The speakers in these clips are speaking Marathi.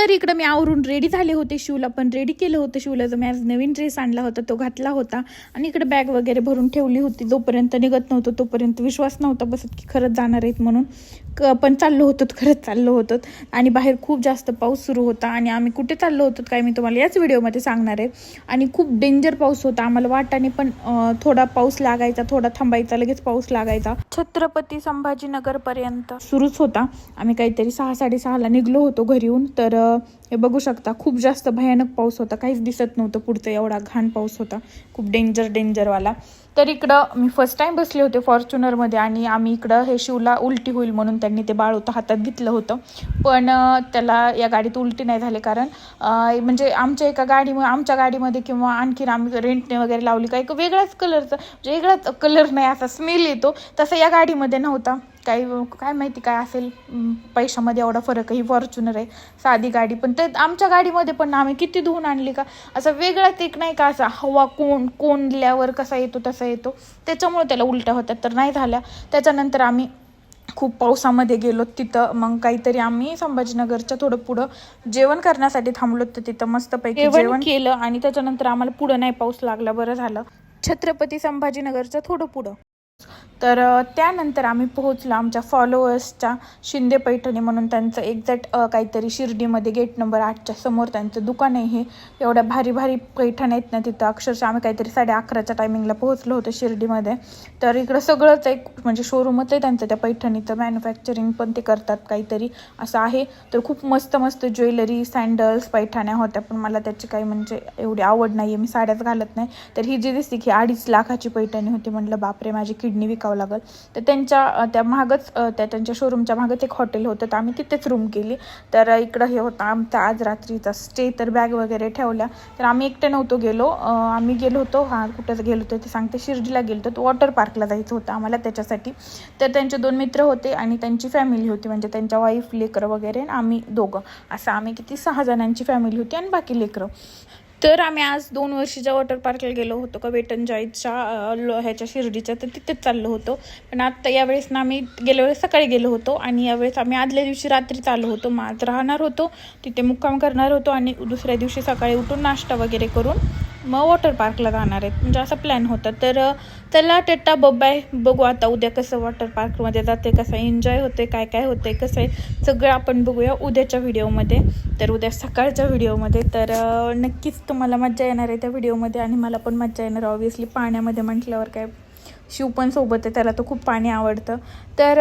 तर इकडं मी आवरून रेडी झाले होते शिवला पण रेडी केलं होतं शिवला जो मी आज नवीन ड्रेस आणला होता तो घातला होता. आणि इकडे बॅग वगैरे भरून ठेवली होती. जोपर्यंत निघत नव्हतं तोपर्यंत विश्वास नव्हता बसत की खरंच जाणार आहेत म्हणून. क पण चाललो होतो खरंच चाललो होतो. आणि बाहेर खूप जास्त पाऊस सुरू होता. आणि आम्ही कुठे चाललो होतो काय मी तुम्हाला याच व्हिडिओमध्ये सांगणार आहे. आणि खूप डेंजर पाऊस होता. आम्हाला वाटाने पण थोडा पाऊस लागायचा थोडा थांबायचा लगेच पाऊस लागायचा. छत्रपती संभाजीनगरपर्यंत सुरूच होता. आम्ही काहीतरी सहा साडेसहाला निघलो होतो घरी येऊन. तर हे बघू शकता खूप जास्त भयानक पाऊस होता. काहीच दिसत नव्हतं पुढचं एवढा घाण पाऊस होता. खूप डेंजर डेंजरवाला तर इकडं मी फर्स्ट टाईम बसले होते फॉर्च्युनरमध्ये आणि आम्ही इकडं हे शिवला उलटी होईल म्हणून त्यांनी ते बाळ होतं हातात घेतलं होतं. पण त्याला या गाडीत उलटी नाही झाले कारण म्हणजे आमच्या एका गाडीमुळे आमच्या गाडीमध्ये किंवा आणखीन आम्ही रेंटने वगैरे लावली का एक वेगळाच कलरचा म्हणजे वेगळाच कलर नाही असा स्मेल येतो. तसा या गाडीमध्ये नव्हता. काही काय माहिती काय असेल पैशामध्ये एवढा फरक ही फॉर्च्युनर आहे साधी गाडी. पण ते आमच्या गाडीमध्ये पण आम्ही किती धुवून आणली का असा वेगळाच एक नाही का असा हवा कोण कोंडल्यावर कसा येतो तसा येतो. त्याच्यामुळे त्याला उलट्या होत्या तर नाही झाल्या. त्याच्यानंतर आम्ही खूप पावसामध्ये गेलो तिथं. मग काहीतरी आम्ही संभाजीनगरच्या थोडं पुढं जेवण करण्यासाठी थांबलो तर तिथं मस्तपैकी जेवण केलं आणि त्याच्यानंतर आम्हाला पुढं नाही पाऊस लागला बरं झालं. छत्रपती संभाजीनगरच्या थोडं पुढं. तर त्यानंतर आम्ही पोहोचलो आमच्या फॉलोअर्सच्या शिंदे पैठणी म्हणून त्यांचं एक्झॅक्ट काहीतरी शिर्डीमध्ये गेट नंबर आठच्या समोर त्यांचं दुकान आहे हे. एवढ्या भारी भारी पैठण आहेत ना तिथं. अक्षरशः आम्ही काहीतरी साडे अकराच्या टायमिंगला पोहोचलो होतो शिर्डीमध्ये. तर इकडं सगळंच एक म्हणजे शोरूमच आहे त्यांचं. त्या पैठणीचं मॅन्युफॅक्चरिंग पण ते करतात काहीतरी. असं आहे. तर खूप मस्त मस्त ज्वेलरी सँडल्स पैठण्या होत्या. पण मला त्याची काही म्हणजे एवढी आवड नाही आहे मी साड्याच घालत नाही. तर ही जी दिसते की अडीच लाखाची पैठणी होती. म्हटलं बापरे माझी किडनी विकावं लागल. तर त्यांच्या त्या मागंच त्या त्यांच्या शोरूमच्या मागच एक हॉटेल होतं. तर आम्ही तिथेच रूम केली. तर इकडं हे होतं आमचा आज रात्रीचा स्टे तर बॅग वगैरे ठेवल्या. तर आम्ही एकटे नव्हतो गेलो. आम्ही गेलो होतो. हां कुठं गेलो होतो ते सांगते. शिर्डीला गेलो होतो. वॉटर पार्कला जायचं होतं आम्हाला त्याच्यासाठी. तर त्यांचे दोन मित्र होते आणि त्यांची फॅमिली होती. म्हणजे त्यांच्या वाईफ लेकरं वगैरे आणि आम्ही दोघं. असं आम्ही किती सहा जणांची फॅमिली होती आणि बाकी लेकरं. तर आम्ही आज दोन वर्षीच्या वॉटर पार्कला गेलो होतो का वेटन जॉईच्या ह्याच्या शिर्डीच्या तर तिथेच चाललो होतो. पण आता यावेळेस ना आम्ही गेल्या वेळेस सकाळी गेलो होतो आणि यावेळेस आम्ही आदल्या दिवशी रात्री चाललो होतो. मग आज राहणार होतो तिथे मुक्काम करणार होतो आणि दुसऱ्या दिवशी सकाळी उठून नाश्ता वगैरे करून मग वॉटर पार्कला जाणार आहेत. म्हणजे असा प्लॅन होता. तर चला टेट्टा बब्बाय बघू आता उद्या कसं वॉटर पार्कमध्ये जाते कसं एन्जॉय होते काय काय होते कसं आहे. सगळं आपण बघूया उद्याच्या व्हिडिओमध्ये तर उद्या सकाळच्या व्हिडिओमध्ये तर नक्कीच तुम्हाला मज्जा येणार आहे त्या व्हिडिओमध्ये आणि मला पण मज्जा येणार ऑब्व्हियसली पाण्यामध्ये म्हटल्यावर काय शिव पण सोबत आहे. त्याला तर खूप पाणी आवडतं. तर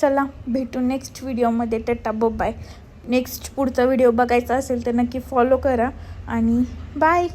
चला भेटू नेक्स्ट व्हिडिओमध्ये टेट्टा बब्बाय नेक्स्ट पुढचा व्हिडिओ बघायचा असेल तर नक्की फॉलो करा. आणि बाय